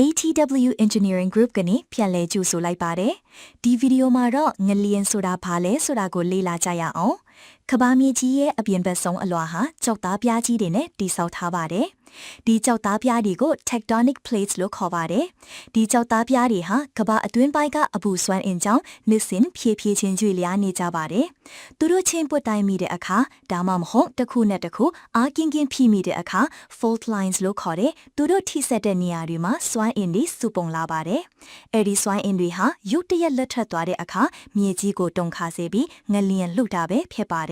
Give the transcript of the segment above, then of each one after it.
ATW Engineering Group ကနေပြန်လည်ကြိုဆိုလိုက်ပါတယ်။ဒီဗီဒီယိုမှာတော့ငလျင်ဆိုတာဘာလဲဆိုတာကိုလေ့လာကြရအောင်။ကဘာမြေကြီးရဲ့အပြင်ဘက်ဆုံးအလွှာဟာကြောက်သားပြားကြီးတွေနဲ့တိဆောက်ထားပါတယ်။ဒီကြောက်သားပြားတွေကို tectonic plates လို့ခေါ်ပါတယ်။ဒီကြောက်သားပြားတွေဟာကဘာအတွင်းပိုင်းကအပူစွမ်းအင်ကြောင့်နှစ်စဉ်ဖြည်းဖြည်းချင်းကျွေလျားနေကြပါတယ်။သူတို့ချင်းပွတ်တိုင်းမိတဲ့အခါဒါမှမဟုတ်တစ်ခုနဲ့တစ်ခုအားကင်းကင်းဖိမိတဲ့အခါ fault lines လို့ခေါ်တဲ့သူတို့ထိစက်တဲ့နေရာတွေမှာစွမ်းအင်တွေစုပုံလာပါတယ်။အဲဒီစွမ်းအင်တွေဟာရုတ်တရက်လက်ထပ်သွားတဲ့အခါမြေကြီးကိုတုန်ခါစေပြီးငလျင်လှုပ်တာပဲဖြစ်ပါတယ်။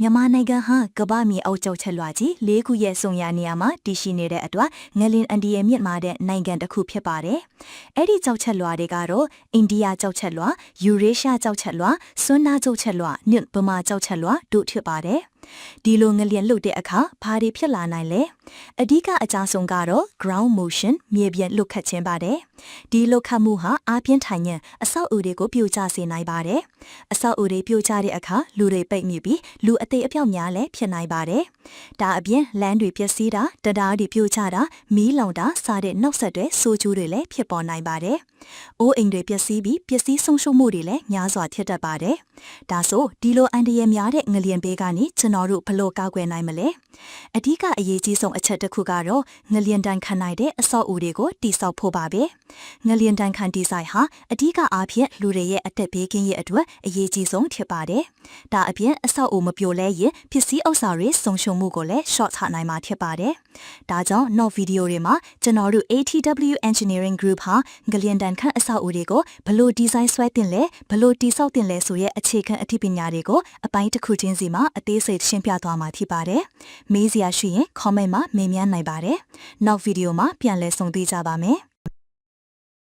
မြန်မာနိုင်ငံဟာကမ္ဘာမြေအောက်ကျောက်ချက်လွှာကြီး၄ခုရဲ့စုံရနေရာမှာတည်ရှိနေတဲ့အတွက်ငလင်အန်ဒီရဲ့မြင့်မာတဲ့နိုင်ငံတစ်ခုဖြစ်ပါတယ်။အဲ့ဒီကြောက်ချက်လွှာတွေကတော့အိန္ဒိယကြောက်ချက်လွှာ၊ယူရေးရှားကြောက်ချက်လွှာ၊ဆွမ်းနာကြောက်ချက်လွှာ၊ညဗမာကြောက်ချက်လွှာတို့ဖြစ်ပါတယ်။ ဒီလိုငလျင်လှုပ်တဲ့အခါဘာတွေဖြစ်လာနိုင်လဲအဓိကအကြဆုံးကတော့ ground motion မြေပြင်လှုပ်ခတ်ခြင်းပါတယ်ဒီလှုပ်ခတ်မှုဟာအားပြင်းထိုင်ရင်အဆောက်အဦတွေကိုပြိုကျစေနိုင်ပါတယ်အဆောက်အဦတွေပြိုကျတဲ့အခါလူတွေပိတ်မိပြီးလူအသေးအပြောက်များလည်းဖြစ်နိုင်ပါတယ်ဒါအပြင်လမ်းတွေပျက်စီးတာတရားတွေပြိုကျတာမီးလောင်တာစတဲ့နောက်ဆက်တွဲဆိုးကျိုးတွေလည်းဖြစ်ပေါ်နိုင်ပါတယ်အိုးအိမ်တွေပျက်စီးပြီးပျက်စီးဆုံးရှုံးမှုတွေလည်းများစွာဖြစ်တတ်ပါတယ်ဒါဆိုဒီလိုအန်တရယ်များတဲ့ငလျင်ဘေးကနေကျွန်တော်တို့ဘလို့ကောက်ွယ်နိုင်မလဲအဓိကအရေးကြီးဆုံးအချက်တစ်ခုကတော့ငလျင်တန်ခံနိုင်တဲ့အဆောက်အဦတွေကိုတိစောက်ဖို့ပါပဲငလျင်တန်ခံဒီဇိုင်းဟာအဓိကအားဖြင့်လူတွေရဲ့အသက်ဘေးကင်းရေးအတွက်အရေးကြီးဆုံးဖြစ်ပါတယ်ဒါအပြင်အဆောက်အဦမပြိုလဲရင်ပစ္စည်းဥစ္စာတွေဆုံးရှုံးမှုကိုလည်း short ချနိုင်မှာဖြစ်ပါတယ်ဒါကြောင့်နောက်ဗီဒီယိုတွေမှာကျွန်တော်တို့ ATW Engineering Group ဟာငလျင်တန်ခန့်အဆောက်အဦတွေကိုဘလို့ဒီဇိုင်းဆွဲတင်လဲဘလို့တိစောက်တင်လဲဆိုရဲ့အခြေခံအသိပညာတွေကိုအပိုင်းတစ်ခုချင်းစီမှာအသေးစိတ်ရှင်းပြသွားမှာဖြစ်ပါတယ်။မေးစရာရှိရင် comment မှာမေးမြန်းနိုင်ပါတယ်။နောက်ဗီဒီယိုမှာပြန်လည်ဆုံတွေ့ကြပါမယ်။